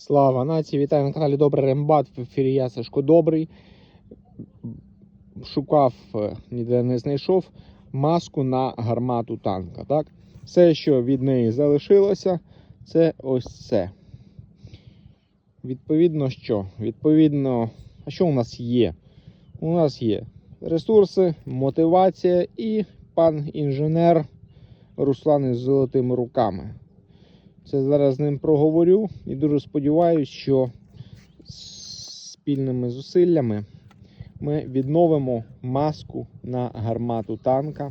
Слава нації! Вітаю на каналі Добрий Рембат. В ефірі я Сашко Добрий. Шукав, е, ніде не знайшов маску на гармату танка. Так? Все, що від неї залишилося, це ось це. Відповідно, що? Відповідно, а що у нас є? У нас є ресурси, мотивація і пан інженер Руслан із золотими руками. Це зараз з ним проговорю і дуже сподіваюся, що спільними зусиллями ми відновимо маску на гармату танка.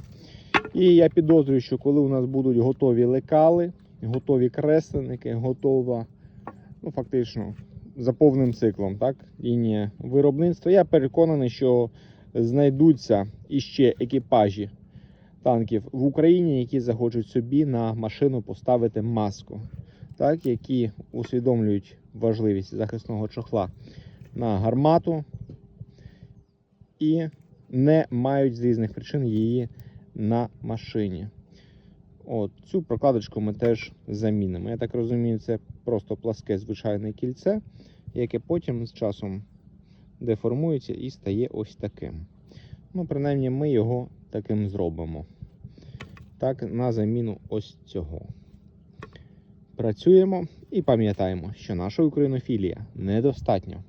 І я підозрюю, що коли у нас будуть готові лекали, готові кресленники, готова, ну фактично, за повним циклом, так, лінія виробництва, я переконаний, що знайдуться іще екіпажі танків в Україні, які захочуть собі на машину поставити маску, так, які усвідомлюють важливість захисного чохла на гармату і не мають з різних причин її на машині. От, Цю прокладочку ми теж замінимо. Я так розумію, це просто пласке звичайне кільце, яке потім з часом деформується і стає ось таким. Ну, принаймні, ми його таким зробимо. Так, на заміну ось цього. Працюємо і пам'ятаємо, що наша українофілія недостатньо.